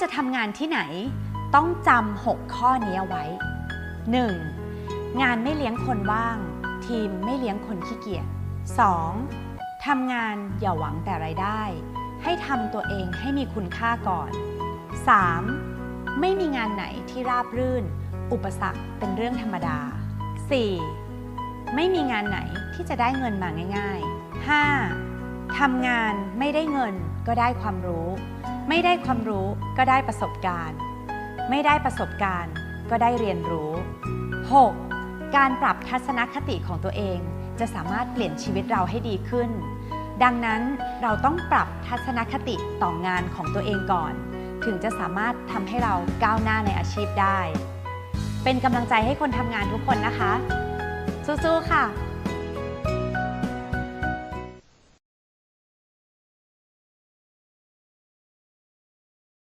จะทำงานที่ไหน ต้องจำ6ข้อนี้เอาไว้ 1. งานไม่เลี้ยงคนว่าง ทีมไม่เลี้ยงคนขี้เกียจ 2. ทำงานอย่าหวังแต่ไรายได้ ให้ทำตัวเองให้มีคุณค่าก่อน 3. ไม่มีงานไหนที่ราบรื่น อุปสรรคเป็นเรื่องธรรมดา 4. ไม่มีงานไหนที่จะได้เงินมาง่าย ๆ 5. ทำงานไม่ได้เงินก็ได้ความรู้ ไม่ได้ความรู้ก็ได้ประสบการณ์ ไม่ได้ประสบการณ์ก็ได้เรียนรู้ 6. การปรับทัศนคติของตัวเอง จะสามารถเปลี่ยนชีวิตเราให้ดีขึ้น ดังนั้นเราต้องปรับทัศนคติต่องานของตัวเองก่อน ถึงจะสามารถทำให้เราก้าวหน้าในอาชีพได้ เป็นกำลังใจให้คนทำงานทุกคนนะคะ สู้ๆค่ะ